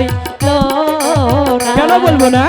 হইল কেন বলব না?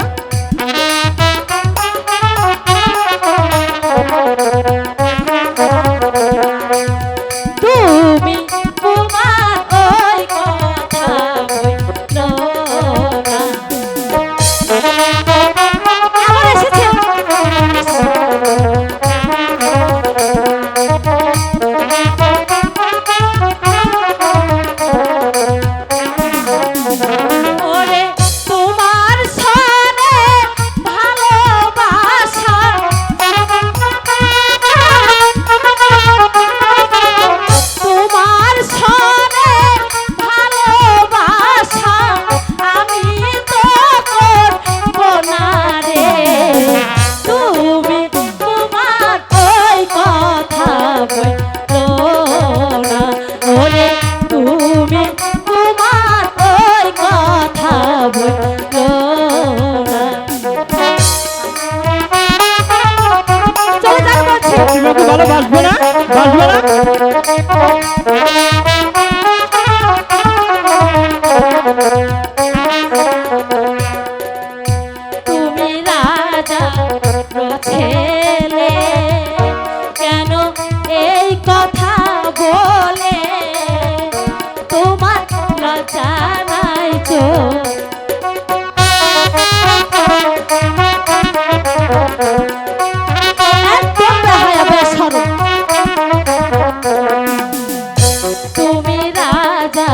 তুমি রাজা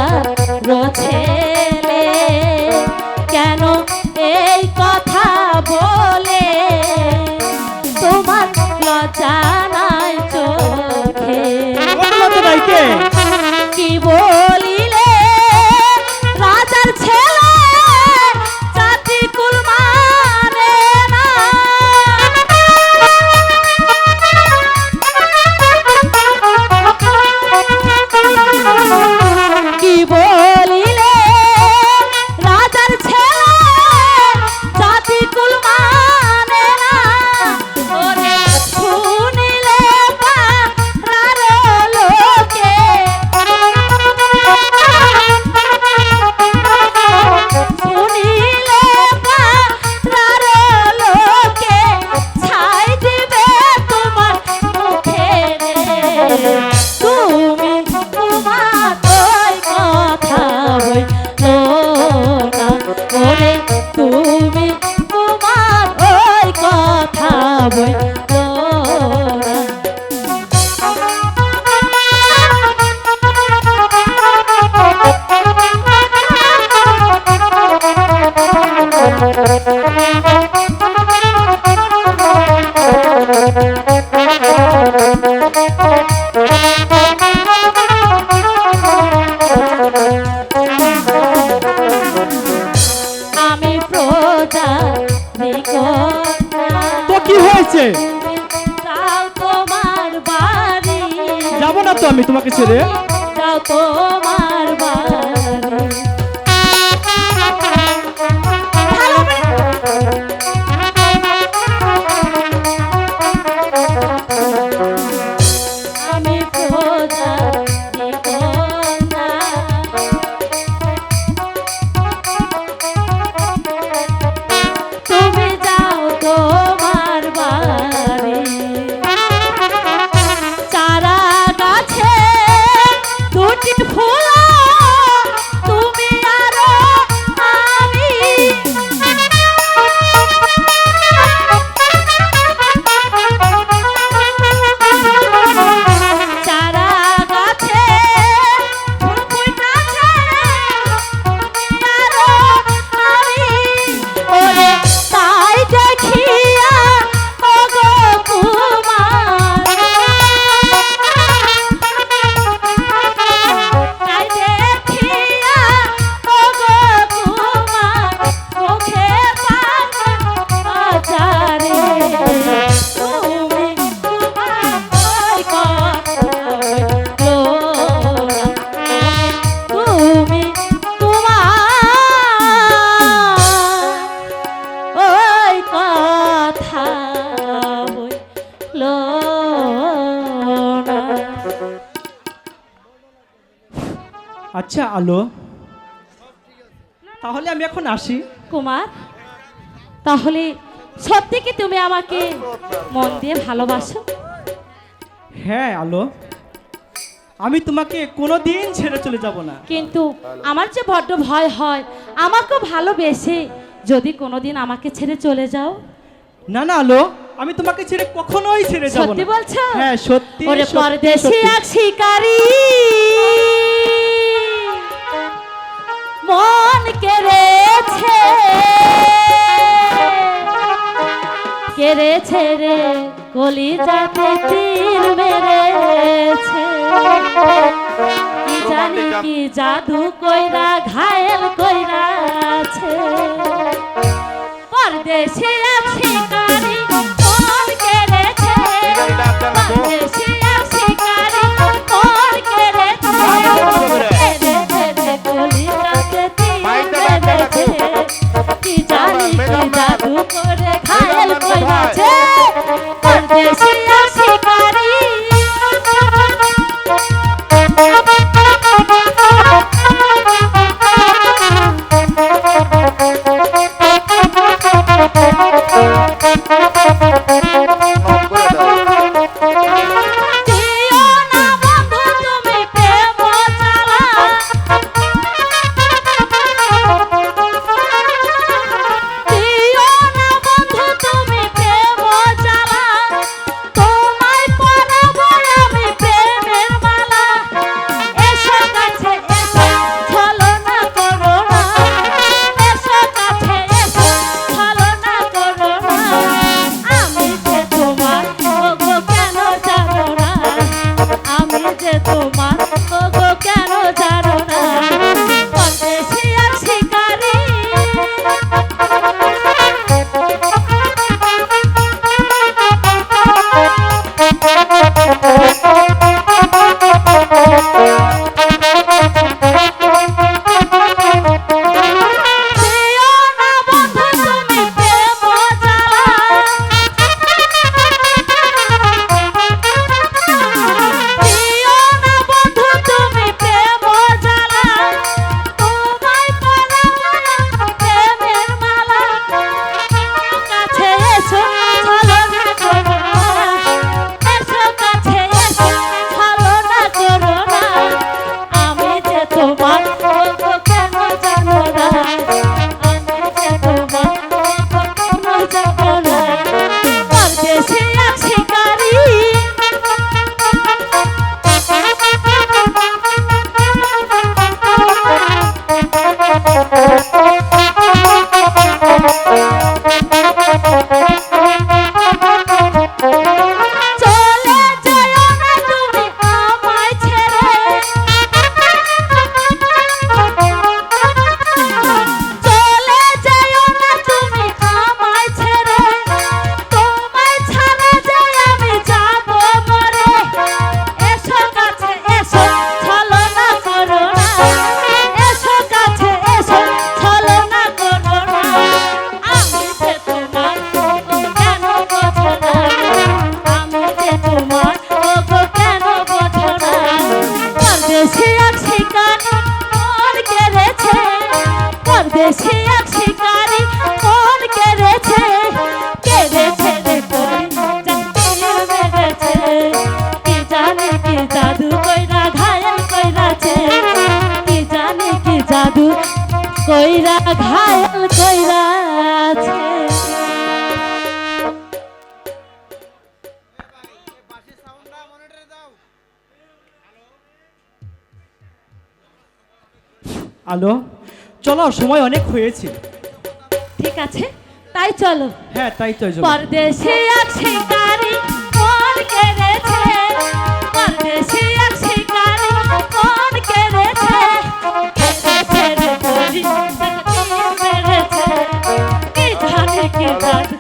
রথে তো কি হয়েছে? যাব না তো আমি তোমাকে ছেড়ে। তোমার বাড়ি। আচ্ছা আলো। তাহলে আমি এখন আসি। কুমার তাহলে সত্যি কি তুমি আমাকে মন দিয়ে ভালোবাসো? হ্যাঁ আলো। আমি তোমাকে কোনো দিন ছেড়ে চলে যাব না। কিন্তু আমার যে বড্ড ভয় হয় আমাকে ভালোবেসে যদি কোনো দিন আমাকে ছেড়ে চলে যাও? না না আলো। আমি তোমাকে ছেড়ে কখনোই ছেড়ে যাব না। সত্যি বলছো? হ্যাঁ সত্যি ওরে পরদেশি এক শিকারী। ছেড়ে রে কলিজাতে তীর মেরেছে। কি জানি কি জাদু কইরা, ঘায়েল কইরা আছে। পরদেশে আছে ঘায়াল কইরাছে আলো চলো সময় অনেক হয়েছে। ঠিক আছে তাই চলো। হ্যাঁ তাই তো চলো। পরদেশে এক শিকারি মন কেড়েছে। Yeah,